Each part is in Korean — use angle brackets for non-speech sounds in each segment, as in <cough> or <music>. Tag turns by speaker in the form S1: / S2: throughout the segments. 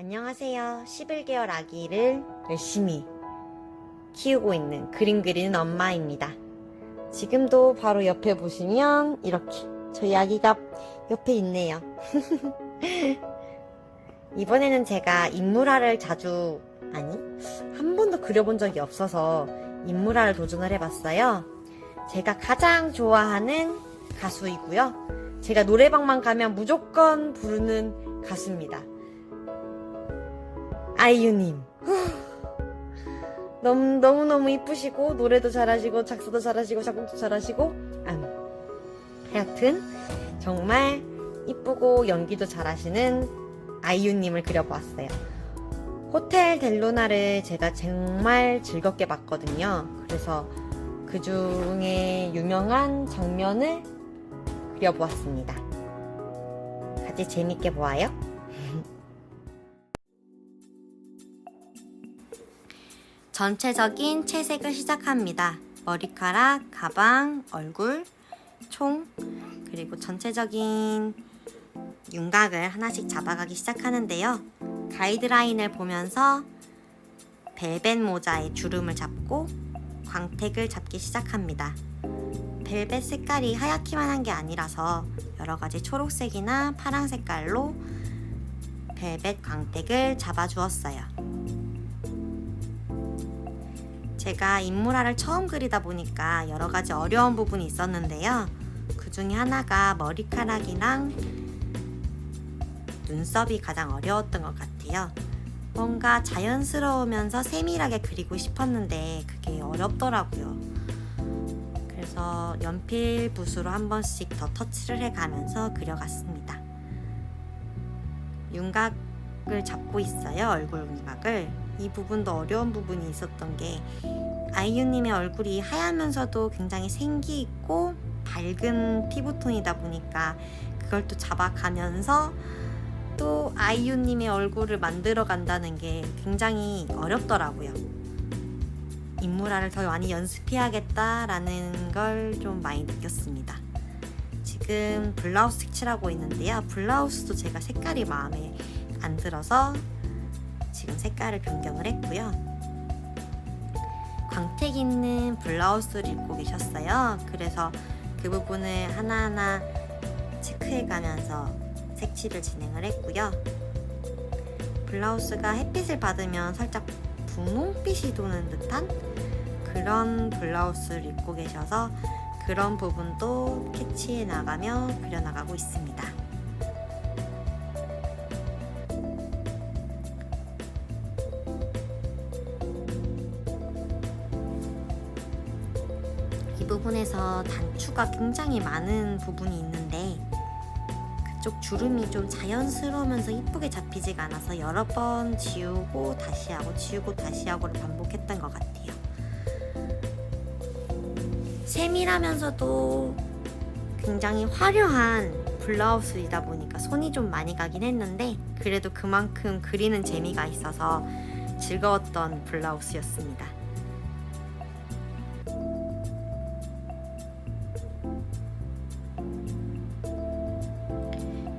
S1: 안녕하세요. 11개월 아기를 열심히 키우고 있는 그림 그리는 엄마입니다. 지금도 바로 옆에 보시면 이렇게 저희 아기가 옆에 있네요. <laughs> 이번에는 제가 인물화를 자주, 아니, 한 번도 그려본 적이 없어서 인물화를 도전을 해봤어요. 제가 가장 좋아하는 가수이고요. 제가 노래방만 가면 무조건 부르는 가수입니다. 아이유님. 너무, 너무 너무 이쁘시고, 노래도 잘하시고, 작사도 잘하시고, 작곡도 잘하시고, 음. 하여튼, 정말 이쁘고, 연기도 잘하시는 아이유님을 그려보았어요. 호텔 델로나를 제가 정말 즐겁게 봤거든요. 그래서 그 중에 유명한 장면을 그려보았습니다. 같이 재밌게 보아요. 전체적인 채색을 시작합니다. 머리카락, 가방, 얼굴, 총, 그리고 전체적인 윤곽을 하나씩 잡아가기 시작하는데요. 가이드라인을 보면서 벨벳 모자에 주름을 잡고 광택을 잡기 시작합니다. 벨벳 색깔이 하얗기만 한 게 아니라서 여러 가지 초록색이나 파란 색깔로 벨벳 광택을 잡아주었어요. 제가 인물화를 처음 그리다 보니까 여러 가지 어려운 부분이 있었는데요. 그 중에 하나가 머리카락이랑 눈썹이 가장 어려웠던 것 같아요. 뭔가 자연스러우면서 세밀하게 그리고 싶었는데 그게 어렵더라고요. 그래서 연필 붓으로 한 번씩 더 터치를 해가면서 그려갔습니다. 윤곽을 잡고 있어요. 얼굴 윤곽을. 이 부분도 어려운 부분이 있었던 게 아이유님의 얼굴이 하얗면서도 굉장히 생기 있고 밝은 피부톤이다 보니까 그걸 또 잡아가면서 또 아이유님의 얼굴을 만들어 간다는 게 굉장히 어렵더라고요. 인물화를 더 많이 연습해야겠다라는 걸 좀 많이 느꼈습니다. 지금 블라우스 색칠하고 있는데요. 블라우스도 제가 색깔이 마음에 안 들어서 지금 색깔을 변경을 했고요. 광택 있는 블라우스를 입고 계셨어요. 그래서 그 부분을 하나하나 체크해 가면서 색칠을 진행을 했고요. 블라우스가 햇빛을 받으면 살짝 분홍빛이 도는 듯한 그런 블라우스를 입고 계셔서 그런 부분도 캐치해 나가며 그려나가고 있습니다. 이 부분에서 단추가 굉장히 많은 부분이 있는데 그쪽 주름이 좀 자연스러우면서 이쁘게 잡히지가 않아서 여러 번 지우고 다시 하고 지우고 다시 하고를 반복했던 것 같아요. 세밀하면서도 굉장히 화려한 블라우스이다 보니까 손이 좀 많이 가긴 했는데 그래도 그만큼 그리는 재미가 있어서 즐거웠던 블라우스였습니다.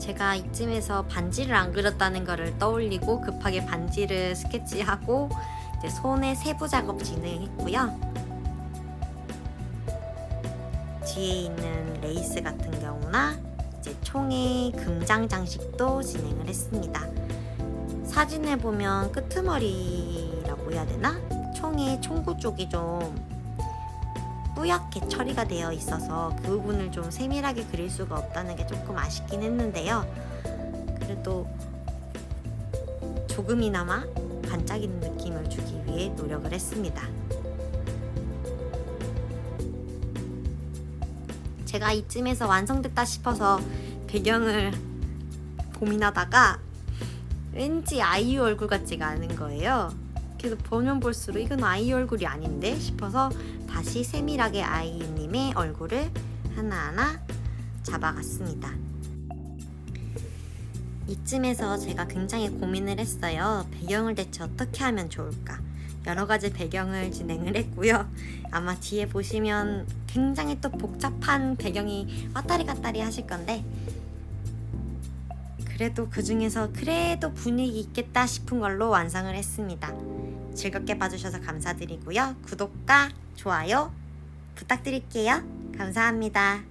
S1: 제가 이쯤에서 반지를 안 그렸다는 거를 떠올리고 급하게 반지를 스케치하고 이제 손에 세부 작업 진행했고요. 뒤에 있는 레이스 같은 경우나 이제 총의 금장 장식도 진행을 했습니다. 사진을 보면 끄트머리라고 해야 되나? 총의 총구 쪽이 좀 뿌옇게 처리가 되어 있어서 그 부분을 좀 세밀하게 그릴 수가 없다는 게 조금 아쉽긴 했는데요. 그래도 조금이나마 반짝이는 느낌을 주기 위해 노력을 했습니다. 제가 이쯤에서 완성됐다 싶어서 배경을 고민하다가 왠지 아이유 얼굴 같지가 않은 거예요. 그래서 보면 볼수록 이건 아이유 얼굴이 아닌데 싶어서 다시 세밀하게 아이유님의 얼굴을 하나하나 잡아갔습니다. 이쯤에서 제가 굉장히 고민을 했어요. 배경을 대체 어떻게 하면 좋을까? 여러 가지 배경을 진행을 했고요. 아마 뒤에 보시면 굉장히 또 복잡한 배경이 왔다리 갔다리 하실 건데 그래도 그 중에서 그래도 분위기 있겠다 싶은 걸로 완성을 했습니다. 즐겁게 봐주셔서 감사드리고요. 구독과 좋아요 부탁드릴게요. 감사합니다.